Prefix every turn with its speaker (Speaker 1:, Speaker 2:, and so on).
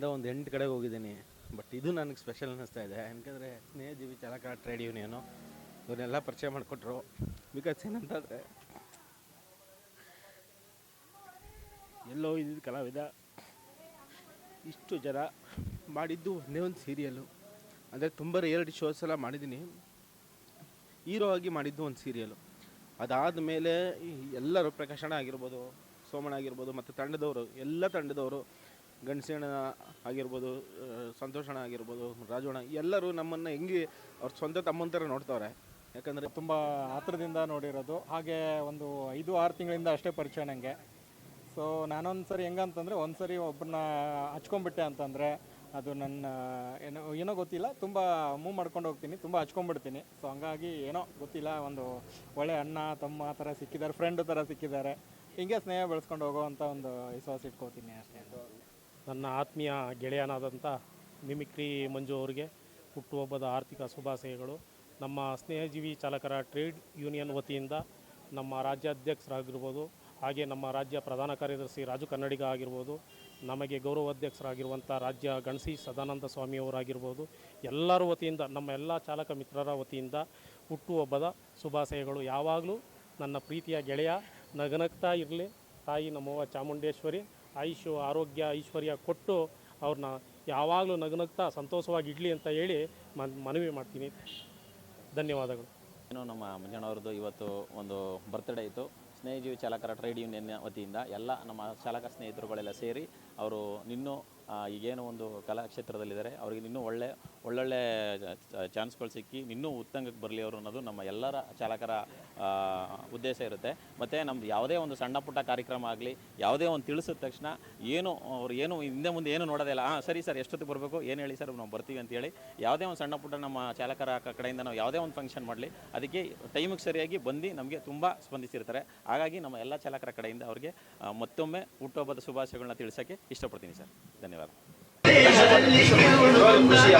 Speaker 1: ಇಂದ ಒಂದು ಎಂಟು ಕಡೆಗೆ ಹೋಗಿದ್ದೀನಿ. ಬಟ್ ಇದು ನನಗೆ ಸ್ಪೆಷಲ್ ಅನ್ನಿಸ್ತಾ ಇದೆ. ಯಾಕಂದರೆ ಸ್ನೇಹಜೀವಿ ಚಾಲಕ ಟ್ರೇಡ್ ಯೂನಿಯನು ಇವನ್ನೆಲ್ಲ ಪರಿಚಯ ಮಾಡಿಕೊಟ್ರು. ಬಿಕಾಸ್ ಏನಂತಂದರೆ, ಎಲ್ಲೋ ಇದ್ದಿದ್ದು ಕಲಾವಿದ, ಇಷ್ಟು ಜನ ಮಾಡಿದ್ದು ಒಂದೇ ಒಂದು ಸೀರಿಯಲ್ಲು ಅಂದರೆ ತುಂಬ ರಿಯಾಲಿಟಿ ಶೋಸ್ ಎಲ್ಲ ಮಾಡಿದ್ದೀನಿ. ಹೀರೋ ಆಗಿ ಮಾಡಿದ್ದು ಒಂದು ಸೀರಿಯಲು ಅದಾದ ಮೇಲೆ ಎಲ್ಲರೂ ಪ್ರಕಾಶಣ ಆಗಿರ್ಬೋದು, ಸೋಮಣ್ಣ ಆಗಿರ್ಬೋದು, ಮತ್ತು ತಂಡದವರು, ಎಲ್ಲ ತಂಡದವರು ಗಣಸೇಣ ಆಗಿರ್ಬೋದು ಆ, ಸಂತೋಷಣ ಆಗಿರ್ಬೋದು ರಾಜೋಣ ಎಲ್ಲರೂ ನಮ್ಮನ್ನು ಹೆಂಗೆ ಅವ್ರ ಸ್ವಂತ ತಮ್ಮಂತರ ನೋಡ್ತಾವ್ರೆ. ಯಾಕಂದರೆ
Speaker 2: ತುಂಬ ಹತ್ರದಿಂದ ನೋಡಿರೋದು. ಹಾಗೆ ಒಂದು ಐದು ಆರು ತಿಂಗಳಿಂದ ಅಷ್ಟೇ ಪರಿಚಯ ನನಗೆ ಸೊ ನಾನೊಂದು ಸರಿ ಹೆಂಗಂತಂದರೆ ಒಂದು ಸರಿ ಒಬ್ಬರನ್ನ ಹಚ್ಕೊಂಬಿಟ್ಟೆ ಅಂತಂದರೆ ಅದು ನನ್ನ ಏನೋ ಏನೋ ಗೊತ್ತಿಲ್ಲ. ತುಂಬ ಮೂವ್ ಮಾಡ್ಕೊಂಡು ಹೋಗ್ತೀನಿ ತುಂಬ ಹಚ್ಕೊಂಬಿಡ್ತೀನಿ ಸೊ ಹಂಗಾಗಿ ಏನೋ ಗೊತ್ತಿಲ್ಲ ಒಂದು ಒಳ್ಳೆ ಅಣ್ಣ ತಮ್ಮ ಥರ ಸಿಕ್ಕಿದ್ದಾರೆ ಫ್ರೆಂಡ್ ಥರ ಸಿಕ್ಕಿದ್ದಾರೆ. ಹಿಂಗೆ ಸ್ನೇಹ ಬೆಳೆಸ್ಕೊಂಡು ಹೋಗೋ ಅಂತ ಒಂದು ವಿಶ್ವಾಸ ಇಟ್ಕೋತೀನಿ ಅಷ್ಟೇ.
Speaker 3: ನನ್ನ ಆತ್ಮೀಯ ಗೆಳೆಯನಾದಂಥ ಮಿಮಿಕ್ರಿ ಮಂಜು ಅವರಿಗೆ ಹುಟ್ಟುಹಬ್ಬದ ಆರ್ಥಿಕ ಶುಭಾಶಯಗಳು. ನಮ್ಮ ಸ್ನೇಹಜೀವಿ ಚಾಲಕರ ಟ್ರೇಡ್ ಯೂನಿಯನ್ ವತಿಯಿಂದ ನಮ್ಮ ರಾಜ್ಯಾಧ್ಯಕ್ಷರಾಗಿರ್ಬೋದು, ಹಾಗೆ ನಮ್ಮ ರಾಜ್ಯ ಪ್ರಧಾನ ಕಾರ್ಯದರ್ಶಿ ರಾಜು ಕನ್ನಡಿಗ ಆಗಿರ್ಬೋದು, ನಮಗೆ ಗೌರವಾಧ್ಯಕ್ಷರಾಗಿರುವಂಥ ರಾಜ್ಯ ಗಣಸಿ ಸದಾನಂದ ಸ್ವಾಮಿಯವರಾಗಿರ್ಬೋದು ಎಲ್ಲರ ವತಿಯಿಂದ, ನಮ್ಮ ಎಲ್ಲ ಚಾಲಕ ಮಿತ್ರರ ವತಿಯಿಂದ ಹುಟ್ಟುಹಬ್ಬದ ಶುಭಾಶಯಗಳು. ಯಾವಾಗಲೂ ನನ್ನ ಪ್ರೀತಿಯ ಗೆಳೆಯ, ನಗನಗ್ತಾ ಇರಲಿ. ತಾಯಿ ನಮ್ಮವ್ವ ಚಾಮುಂಡೇಶ್ವರಿ. ಆಯುಷು ಆರೋಗ್ಯ ಐಶ್ವರ್ಯ ಕೊಟ್ಟು ಅವ್ರನ್ನ ಯಾವಾಗಲೂ ನಗನಗ್ತಾ ಸಂತೋಷವಾಗಿ ಇಡಲಿ ಅಂತ ಹೇಳಿ ಮನ್ ಮನವಿ ಮಾಡ್ತೀನಿ. ಧನ್ಯವಾದಗಳು.
Speaker 4: ಏನು ನಮ್ಮ ಮಂಜಣ್ಣವ್ರದ್ದು ಇವತ್ತು ಒಂದು ಬರ್ತ್ಡೇ ಇತ್ತು. ಸ್ನೇಹಜೀವಿ ಚಾಲಕರ ಟ್ರೇಡ್ ಯೂನಿಯನ್ ವತಿಯಿಂದ ಎಲ್ಲ ನಮ್ಮ ಚಾಲಕ ಸ್ನೇಹಿತರುಗಳೆಲ್ಲ ಸೇರಿ ಅವರು ಇನ್ನೂ ಆ, ಈಗೇನು ಒಂದು ಕಲಾಕ್ಷೇತ್ರದಲ್ಲಿದ್ದಾರೆ. ಅವ್ರಿಗೆ ಇನ್ನೂ ಒಳ್ಳೆ, ಒಳ್ಳೊಳ್ಳೆ ಚಾನ್ಸ್ಗಳು ಸಿಕ್ಕಿ ಇನ್ನೂ ಉತ್ತಂಗಕ್ಕೆ ಬರಲಿ ಅವರು ಅನ್ನೋದು ನಮ್ಮ ಎಲ್ಲರ ಚಾಲಕರ ಉದ್ದೇಶ ಇರುತ್ತೆ. ಮತ್ತು ನಮ್ದು ಯಾವುದೇ ಒಂದು ಸಣ್ಣ ಪುಟ್ಟ ಕಾರ್ಯಕ್ರಮ ಆಗಲಿ, ಯಾವುದೇ ಒಂದು ತಿಳಿಸಿದ ತಕ್ಷಣ ಏನು ಅವ್ರು ಏನು ಹಿಂದೆ ಮುಂದೆ ಏನು ನೋಡೋದಿಲ್ಲ ಹಾಂ ಸರಿ ಸರ್, ಎಷ್ಟೊತ್ತಿಗೆ ಬರಬೇಕು? ಏನು ಹೇಳಿ ಸರ್, ನಾವು ಬರ್ತೀವಿ ಅಂತೇಳಿ ಯಾವುದೇ ಒಂದು ಸಣ್ಣ ಪುಟ್ಟ ನಮ್ಮ ಚಾಲಕರ ಕಡೆಯಿಂದ ನಾವು ಯಾವುದೇ ಒಂದು ಫಂಕ್ಷನ್ ಮಾಡಲಿ, ಅದಕ್ಕೆ ಟೈಮಿಗೆ ಸರಿಯಾಗಿ ಬಂದು ನಮಗೆ ತುಂಬ ಸ್ಪಂದಿಸಿರ್ತಾರೆ. ಹಾಗಾಗಿ ನಮ್ಮ ಎಲ್ಲ ಚಾಲಕರ ಕಡೆಯಿಂದ ಅವ್ರಿಗೆ ಮತ್ತೊಮ್ಮೆ ಹುಟ್ಟುಹಬ್ಬದ ಶುಭಾಶಯಗಳನ್ನ ತಿಳಿಸೋಕ್ಕೆ ಇಷ್ಟಪಡ್ತೀನಿ ಸರ್. ಧನ್ಯವಾದ. ಧನ್ಯವಾದ ಖುಷಿ